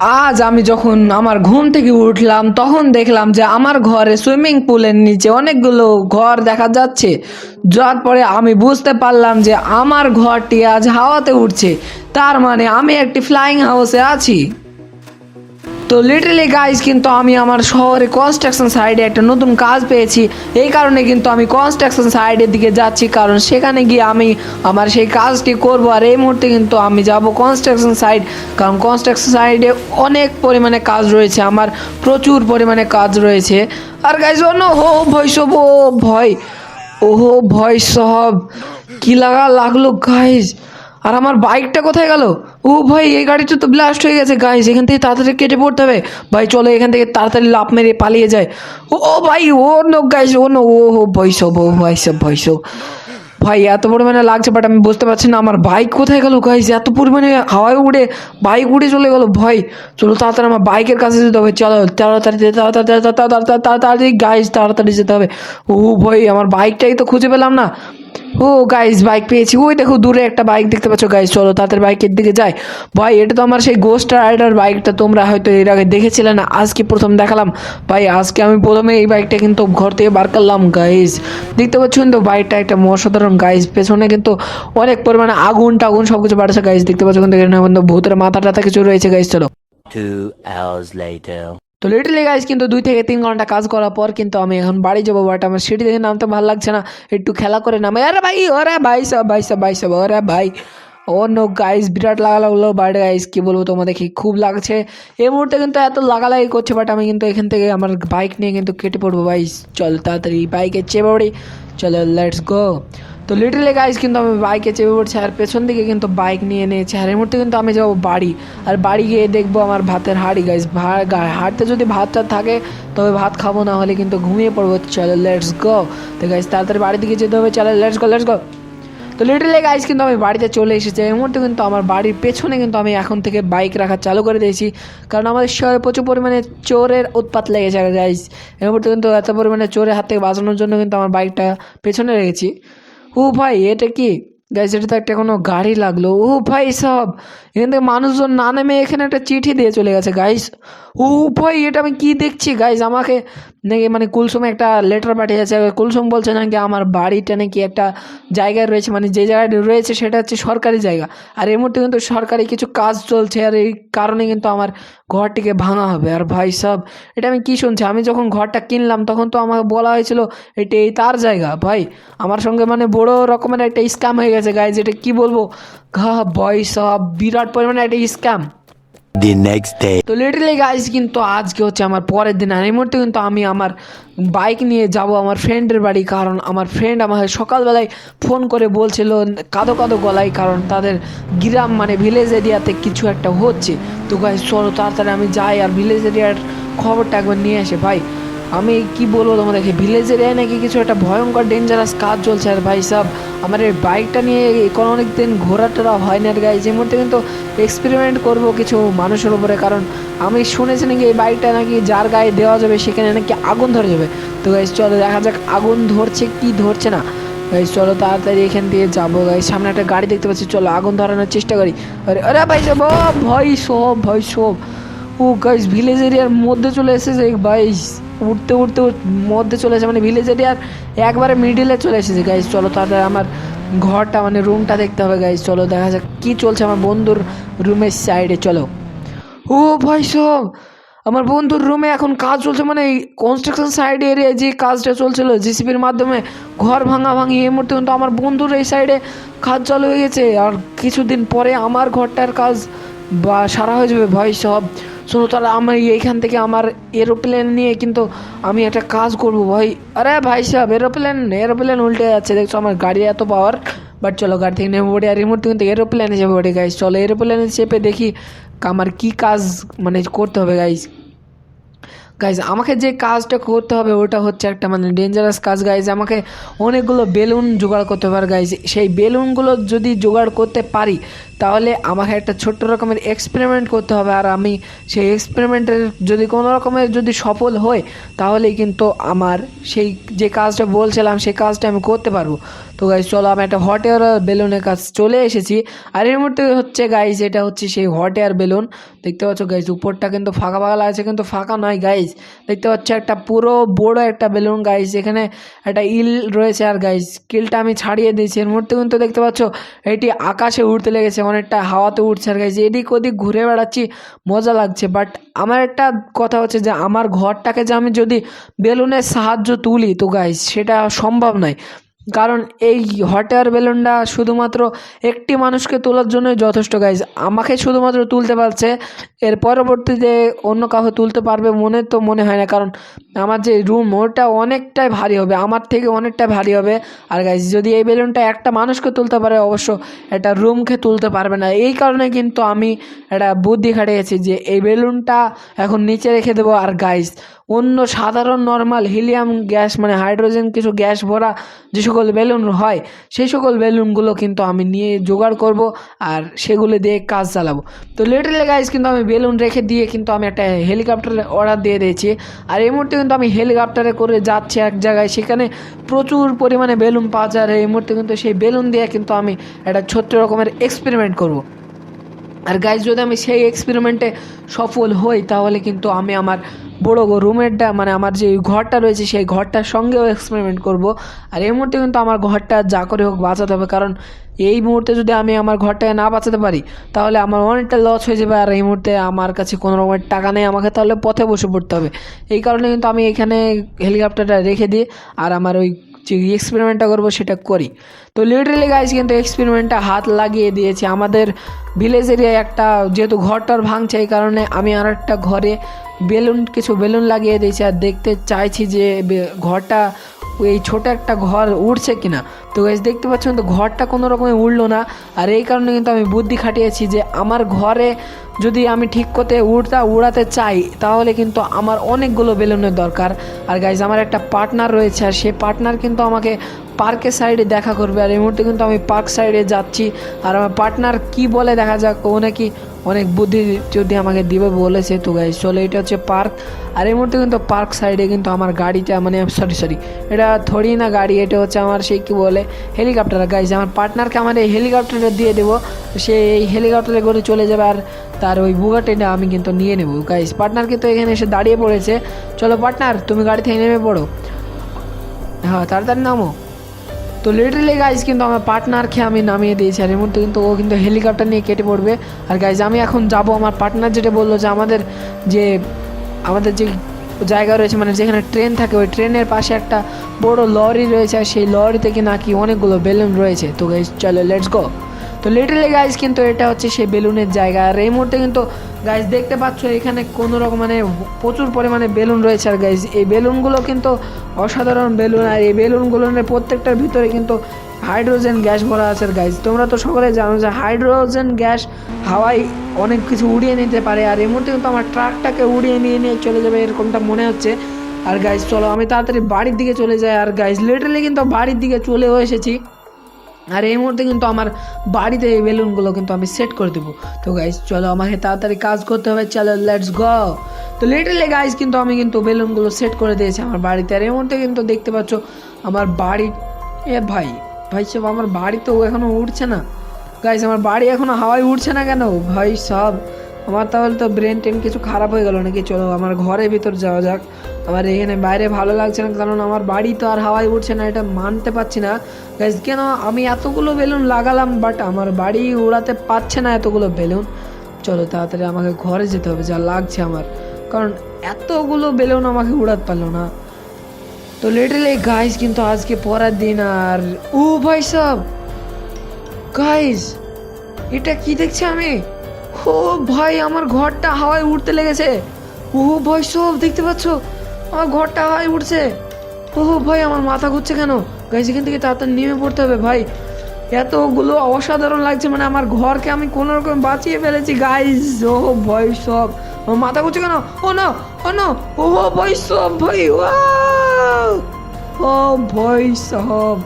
আজ আমি যখন আমার ঘুম থেকে উঠলাম, তখন দেখলাম যে আমার ঘরে সুইমিং পুলের নিচে অনেকগুলো ঘর দেখা যাচ্ছে। যার পরে আমি বুঝতে পারলাম যে আমার ঘরটি আজ হাওয়াতে উঠছে। তার মানে আমি একটি ফ্লাইং হাউসে আছি। তো লিটারালি গাইজ কিন্তু আমি আমার শহরে কনস্ট্রাকশন সাইডে একটা নতুন কাজ পেয়েছি। এই কারণে কিন্তু আমি কনস্ট্রাকশন সাইডের দিকে যাচ্ছি, কারণ সেখানে গিয়ে আমি আমার সেই কাজটি করব আর এই মুহূর্তে কিন্তু আমি যাব কনস্ট্রাকশন সাইড কারণ কনস্ট্রাকশন সাইডে অনেক পরিমাণে কাজ রয়েছে, আমার প্রচুর পরিমাণে কাজ রয়েছে। আর গাইজ অন্য হো ভয় সব ও ভয়, ওহো, ভয় সব। কি লাগা লাগল গাইজ আর আমার বাইকটা কোথায় গেল? ও ভাই, এই গাড়িটা তো ব্লাস্ট হয়ে গেছে। গাইজ এখান থেকে তাড়াতাড়ি কেটে পড়তে হবে। ভাই, চলো এখান থেকে তাড়াতাড়ি লাভ মেরে পালিয়ে যায়। ও ও ভাই, ও নো গাইস ও নো ও হো ভয়সব ও ভয়সব ভয়সব ভাই এত পরিমাণে লাগছে বাট আমি বুঝতে পারছি না আমার বাইক কোথায় গেল গাইস এত পরিমাণে হাওয়ায় উড়ে বাইক উড়ে চলে গেল ভয় চলো তাড়াতাড়ি আমার বাইকের কাছে যেতে হবে, চলো, তাড়াতাড়ি তাড়াতাড়ি তাড়াতাড়ি গাইস তাড়াতাড়ি যেতে হবে। ও ভাই, আমার বাইকটাই তো খুঁজে পেলাম না। ও গাইজ বাইক পেয়েছি। ওই দেখো দূরে একটা বাইক দেখতে পাচ্ছ। গাইজ চলো তাদের বাইকের দিকে যাই। ভাই, এটা তো আমার সেই গোস্ট রাইডার বাইকটা তোমরা হয়তো এর আগে দেখেছিলে না, আজকে প্রথম দেখালাম। ভাই, আজকে আমি প্রথমে এই বাইকটা কিন্তু ঘর থেকে বার করলাম গাইজ দেখতে পাচ্ছ কিন্তু বাইকটা একটা অসাধারণ গাইজ পেছনে কিন্তু অনেক পরিমাণে আগুন টাগুন সব কিছু বাড়ছে গাইজ দেখতে পাচ্ছ কিন্তু এখানে কিন্তু ভূতের মাথা টাথা কিছু রয়েছে গাইজ চলো. তো লিটারলি গাইজ কিন্তু দুই থেকে তিন ঘণ্টা কাজ করার পর কিন্তু আমি এখন বাড়ি যাব বাট আমার সিঁড়ি দেখে নামতে ভালো লাগছে না। একটু খেলা করে নামে। আরে ভাই, ওরে ভাই সব ভাই সব ভাই সব, ওরে ভাই। ও নো গাইজ বিরাট লাগা লাগল বাট গাইজ কি বলব তোমাদের, কি খুব লাগছে। এই মুহূর্তে কিন্তু এত লাগালাগি করছে বাট আমি কিন্তু এখান থেকে আমার বাইক নিয়ে কিন্তু কেটে পড়ব, ভাই। চল তাড়াতাড়ি বাইকে চেপে পড়ি চলো লেটস গো তো লিটারলি গাইজ কিন্তু আমি বাইকে চেপে পড়ছি আর পেছন দিকে কিন্তু বাইক নিয়ে নিয়েছি। আর এই মুহূর্তে কিন্তু আমি যাব বাড়ি। আর বাড়ি গিয়ে দেখব আমার ভাতের হাঁড়ি গাইজ হাঁড়তে যদি ভাতটা থাকে, তবে ভাত খাব, না হলে কিন্তু ঘুমিয়ে পড়ব। চলো লেটস গো তো গাইজ তাড়াতাড়ি বাড়ির দিকে যেতে হবে। চলো লেটস গো লেটস গো তো লিটারলি গাইজ কিন্তু আমি বাড়িতে চলে এসেছি। এই মুহূর্তে কিন্তু আমার বাড়ির পেছনে কিন্তু আমি এখন থেকে বাইক রাখা চালু করে দিয়েছি। কারণ আমাদের শহরে প্রচুর পরিমাণে চোরের উৎপাত লেগেছে গাইজ এই মুহূর্তে কিন্তু এত পরিমাণে চোরের হাত থেকে বাঁচানোর জন্য কিন্তু আমার বাইকটা পেছনে রেখেছি। ও ভাই এটা কি? গাইজ এটা তো একটা কোনো গাড়ি লাগল। ও ভাই সব। এখান থেকে মানুষজন না নেমে এখানে একটা চিঠি দিয়ে চলে গেছে গাইজ ও ভাই, এটা আমি কি দেখছি? গাইজ আমাকে নাকি মানে কুলসুম একটা লেটার পাঠিয়েছে। কুলসুম বলছে নাকি আমার বাড়িটা নাকি একটা জায়গায় রয়েছে মানে যে জায়গাটা রয়েছে সেটা হচ্ছে সরকারি জায়গা। আর এই মুহূর্তে কিন্তু সরকারি কিছু কাজ চলছে, আর এই কারণে কিন্তু আমার ঘরটিকে ভাঙা হবে। আর ভাই সব, এটা আমি কি শুনছি? আমি যখন ঘরটা কিনলাম, তখন তো আমাকে বলা হয়েছিল, এটা এই তার জায়গা। ভাই, আমার সঙ্গে মানে বড় রকমের একটা স্ক্যাম হয়ে গেছে গাইজ এটা কি বলব? ঘা ভয় সব বিরাট পরিমাণে একটা স্ক্যাম The next day. তো লিটারলি গাইজ কিন্তু আজকে হচ্ছে আমার পরের দিন আর এই মুহূর্তে কিন্তু আমি আমার বাইক নিয়ে যাব আমার ফ্রেন্ডের বাড়ি কারণ আমার ফ্রেন্ড আমাকে সকালবেলায় ফোন করে বলছিল কাদো কাদো গলায় কারণ তাদের গ্রাম মানে ভিলেজ এরিয়াতে কিছু একটা হচ্ছে। তো গাইজ চলো তাড়াতাড়ি আমি যাই আর ভিলেজ এরিয়ার খবরটা একবার নিয়ে আসে ভাই। আমি কি বলব তোমাদেরকে? ভিলেজ এরিয়ায় নাকি কিছু একটা ভয়ঙ্কর ডেঞ্জারাস কাজ চলছে। আর ভাই সাহ আমার এই বাইকটা নিয়ে কোনো অনেক দিন ঘোরা টোরা হয় না গাই যে মুহূর্তে কিন্তু এক্সপেরিমেন্ট করব কিছু মানুষের উপরে। কারণ আমি শুনেছি নাকি এই বাইকটা নাকি যার গায়ে দেওয়া যাবে, সেখানে নাকি আগুন ধরে যাবে। তো গাইজ চলো দেখা যাক আগুন ধরছে কি ধরছে না। গাইজ চলো তাড়াতাড়ি এখান দিয়ে যাব। গাইজ সামনে একটা গাড়ি দেখতে পাচ্ছি। চলো আগুন ধরানোর চেষ্টা করি। আরে আরে ভাই সব ভয় সব ভয় সব। ও গাইজ ভিলেজ এরিয়ার মধ্যে চলে এসেছে গাইজ উঠতে উঠতে মধ্যে চলে এসেছে মানে ভিলেজ এরিয়ার একবারে মিডিলে চলে এসেছে গাইজ চলো তাড়াতাড়ি আমার ঘরটা মানে রুমটা দেখতে হবে গাইজ চলো, দেখা যাক কী চলছে আমার বন্ধুর রুমের সাইডে চলো। ও ভাই সব আমার বন্ধুর রুমে এখন কাজ চলছে মানে কনস্ট্রাকশন সাইড এরিয়ায় যে কাজটা চলছিল জিসিবির মাধ্যমে, ঘর ভাঙা ভাঙি, এই মুহূর্তে কিন্তু আমার বন্ধুর এই সাইডে কাজ চালু হয়ে গেছে। আর কিছুদিন পরে আমার ঘরটার কাজ বা সারা হয়ে যাবে, ভাই সব শোনো তাহলে আমি এইখান থেকে আমার এরোপ্লেন নিয়ে কিন্তু আমি একটা কাজ করব ভাই। আরে ভাই সাহেব এরোপ্লেন এরোপ্লেন উল্টে যাচ্ছে। দেখছ আমার গাড়ি এত পাওয়ার বাট চলো গাড়ি থেকে নেমে পড়ি। আর এই মুহূর্তে কিন্তু এরোপ্লেনে যাব পড়ি গাইজ চলো এরোপ্লেনে চেপে দেখি আমার কী কাজ মানে করতে হবে গাইজ গাইজ আমাকে যে কাজটা করতে হবে, ওটা হচ্ছে একটা মানে ডেঞ্জারাস কাজ। গাইজ আমাকে অনেকগুলো বেলুন জোগাড় করতে হবে। গাইজ সেই বেলুনগুলো যদি জোগাড় করতে পারি, তাহলে আমাকে একটা ছোট্ট রকমের এক্সপেরিমেন্ট করতে হবে। আর আমি সেই এক্সপেরিমেন্টের যদি কোনো রকমের যদি সফল হয় তাহলেই কিন্তু আমার সেই যে কাজটা বলছিলাম, সেই কাজটা আমি করতে পারব। তো গাইজ চলো আমি একটা হট এয়ার বেলুনের কাছে চলে এসেছি। আর এর মধ্যে হচ্ছে গাইজ এটা হচ্ছে সেই হট এয়ার বেলুন। দেখতে পাচ্ছ গাইজ উপরটা কিন্তু ফাঁকা ফাঁকা লাগছে, কিন্তু ফাঁকা নয় গাইজ দেখতে পাচ্ছ একটা পুরো বড় একটা বেলুন গাইজ এখানে একটা ইল রয়েছে। আর গাইজ কিলটা আমি ছাড়িয়ে দিয়েছি। এর মধ্যে কিন্তু দেখতে পাচ্ছ, এটি আকাশে উড়তে লেগেছে, অনেকটা হাওয়াতে উঠছে আর গাইজ এদিক ওদিক ঘুরে বেড়াচ্ছি, মজা লাগছে। বাট আমার একটা কথা হচ্ছে যে, আমার ঘরটাকে যে আমি যদি বেলুনের সাহায্য তুলি, তো গাইজ সেটা সম্ভব নয়। কারণ এই হট এয়ার বেলুনটা শুধুমাত্র একটি মানুষকে তোলার জন্যই যথেষ্ট গাইজ আমাকে শুধুমাত্র তুলতে পারছে, এর পরবর্তীতে অন্য কাউকে তুলতে পারবে মনে তো মনে হয় না, কারণ আমার যে রুম ওটা অনেকটাই ভারী হবে, আমার থেকে অনেকটাই ভারী হবে। আর গাইজ যদি এই বেলুনটা একটা মানুষকে তুলতে পারে, অবশ্য এটা রুমকে তুলতে পারবে না। এই কারণে কিন্তু আমি একটা বুদ্ধি খাটিয়েছি যে এই বেলুনটা এখন নিচে রেখে দেবো। আর গাইজ অন্য সাধারণ নর্মাল হিলিয়াম গ্যাস মানে হাইড্রোজেন কিছু গ্যাস ভরা যে সকল বেলুন হয়, সেই সকল বেলুনগুলো কিন্তু আমি নিয়ে জোগাড় করব আর সেগুলো দিয়ে কাজ চালাবো। তো লিটারেলি গাইজ কিন্তু আমি বেলুন রেখে দিয়ে কিন্তু আমি একটা হেলিকপ্টারের অর্ডার দিয়ে দিয়েছি। আর এই মুহূর্তে কিন্তু আমি হেলিকপ্টারে করে যাচ্ছি এক জায়গায়, সেখানে প্রচুর পরিমাণে বেলুন পাওয়া যায়। এই মুহূর্তে কিন্তু সেই বেলুন দিয়ে কিন্তু আমি একটা ছোট্ট রকমের এক্সপেরিমেন্ট করব। আর গাইজ যদি আমি সেই এক্সপেরিমেন্টে সফল হই, তাহলে কিন্তু আমি আমার বড় রুমেরটা মানে আমার যে ঘরটা রয়েছে, সেই ঘরটার সঙ্গেও এক্সপেরিমেন্ট করব। আর এই মুহূর্তে কিন্তু আমার ঘরটা যা করে হোক বাঁচাতে হবে, কারণ এই মুহূর্তে যদি আমি আমার ঘরটাকে না বাঁচাতে পারি, তাহলে আমার অনেকটা লস হয়ে যাবে। আর এই মুহূর্তে আমার কাছে কোনো রকমের টাকা নেই, আমাকে তাহলে পথে বসে পড়তে হবে। এই কারণে কিন্তু আমি এখানে হেলিকপ্টারটা রেখে দিই, আর আমার ওই যে এক্সপেরিমেন্টটা করব সেটা করি। তো লিটারেলি গাইজ কিন্তু এক্সপেরিমেন্টটা হাত লাগিয়ে দিয়েছে। আমাদের ভিলেজ এরিয়ায় একটা যেহেতু ঘরটার ভাঙছে, এই কারণে আমি আর একটা ঘরে বেলুন, কিছু বেলুন লাগিয়ে দিয়েছি। আর দেখতে চাইছি যে ঘরটা এই ছোট একটা ঘর উড়ছে কিনা? তো গাইজ দেখতে পাচ্ছেন তো ঘরটা কোনো রকমে উড়লো না। আর এই কারণে কিন্তু আমি বুদ্ধি খাটিয়েছি যে আমার ঘরে যদি আমি ঠিক করতে উড়তা, উড়াতে চাই, তাহলে কিন্তু আমার অনেকগুলো বেলুনের দরকার। আর গাইজ আমার একটা পার্টনার রয়েছে, আর সেই পার্টনার কিন্তু আমাকে পার্কের সাইডে দেখা করবে। আর এই মুহূর্তে কিন্তু আমি পার্ক সাইডে যাচ্ছি। আর আমার পার্টনার কি বলে দেখা যাক, ও নাকি অনেক বুদ্ধি যদি আমাকে দিবে বলেছে তো গাইজ চলো এটা হচ্ছে পার্ক আর এই মুহূর্তে কিন্তু পার্ক সাইডে কিন্তু আমার গাড়িটা মানে সরি সরি এটা থোড়ি না গাড়ি, এটা হচ্ছে আমার সেই কি বলে হেলিকপ্টার গাইজ আমার পার্টনারকে আমার এই হেলিকপ্টারটা দিয়ে দেবো, সে এই হেলিকপ্টারে করে চলে যাবে আর তার ওই বুগাটিটা আমি কিন্তু নিয়ে নেব। গাইজ পার্টনার কিন্তু এখানে এসে দাঁড়িয়ে পড়েছে। চলো পার্টনার তুমি গাড়ি থেকে নেমে পড়ো। হ্যাঁ তাড়াতাড়ি নামো। তো লিটারলি গাইজ কিন্তু আমার পার্টনার খেয়ে আমি নামিয়ে দিয়েছি। আর এর কিন্তু ও কিন্তু হেলিকপ্টার নিয়ে কেটে পড়বে। আর গাইজ আমি এখন যাব। আমার পার্টনার যেটা বলল যে, আমাদের যে আমাদের যে জায়গা রয়েছে মানে যেখানে ট্রেন থাকে, ওই ট্রেনের পাশে একটা বড় লরি রয়েছে। আর সেই লরিতে কি নাকি অনেকগুলো বেলুন রয়েছে। তো গাইজ চলো লেটস গো তো লিটারেলি গাইজ কিন্তু এটা হচ্ছে সেই বেলুনের জায়গা। আর এই মুহূর্তে কিন্তু গাইজ দেখতে পাচ্ছ এখানে কোনো রকম মানে প্রচুর পরিমাণে বেলুন রয়েছে। আর গাইজ এই বেলুনগুলো কিন্তু অসাধারণ বেলুন। আর এই বেলুনগুলোর প্রত্যেকটার ভিতরে কিন্তু হাইড্রোজেন গ্যাস ভরা আছে। গাইজ তোমরা তো সকলে জানো যে হাইড্রোজেন গ্যাস হাওয়ায় অনেক কিছু উড়িয়ে নিতে পারে। আর এই মুহূর্তে কিন্তু আমার ট্রাকটাকে উড়িয়ে নিয়ে নিয়ে চলে যাবে এরকমটা মনে হচ্ছে। আর গাইজ চলো আমি তাড়াতাড়ি বাড়ির দিকে চলে যাই। আর গাইজ লিটারালি কিন্তু বাড়ির দিকে চলেও এসেছি। আর এই মুহূর্তে কিন্তু আমার বাড়িতে এই বেলুনগুলো কিন্তু আমি সেট করে দেবো। তো গাইজ চলো আমাকে তাড়াতাড়ি কাজ করতে হবে, চলো লেটস গ তো লিটারলি গাইজ কিন্তু আমি কিন্তু বেলুনগুলো সেট করে দিয়েছি আমার বাড়িতে। আর এই মুহূর্তে কিন্তু দেখতে পাচ্ছ আমার বাড়ি এ ভাই ভাই সব আমার বাড়ি তো এখনও উঠছে না। গাইজ আমার বাড়ি এখনও হাওয়ায় উঠছে না কেন? ভাই সব আমার তাহলে তো ব্রেন টেন কিছু খারাপ হয়ে গেল নাকি? চলো, আমার ঘরের ভিতর যাওয়া যাক। আমার এখানে বাইরে ভালো লাগছে না, কারণ আমার বাড়ি তো আর হাওয়ায় উঠছে না, এটা মানতে পারছি না। কেন আমি এতগুলো বেলুন লাগালাম বাট আমার বাড়ি উড়াতে পারছে না এতগুলো বেলুন? চলো, তাড়াতাড়ি আমাকে ঘরে যেতে হবে, যা লাগছে আমার। কারণ এতগুলো বেলুন আমাকে উড়াতে পারল না। তো লিটারালি গাইজ কিন্তু আজকে পরের দিন আর, ও ভাই সব! গাইজ এটা কি দেখছি আমি? ও ভাই আমার ঘরটা হাওয়ায় উঠতে লেগেছে। ও ভাই সব দেখতে পাচ্ছ? আমার ঘরটা হাওয়ায় উঠছে ও ভাই আমার মাথা ঘুরছে কেন? গাইজ এখান থেকে তাড়াতাড়ি নেমে পড়তে হবে, ভাই। এতগুলো অসাধারণ লাগছে মানে আমার ঘরকে আমি কোনো রকম বাঁচিয়ে ফেলেছি গাইজ ও ভাই সব। আমার মাথা ঘুরছে কেন? ও না ও না, ও ভাই সব ভাই ও ভাই সব।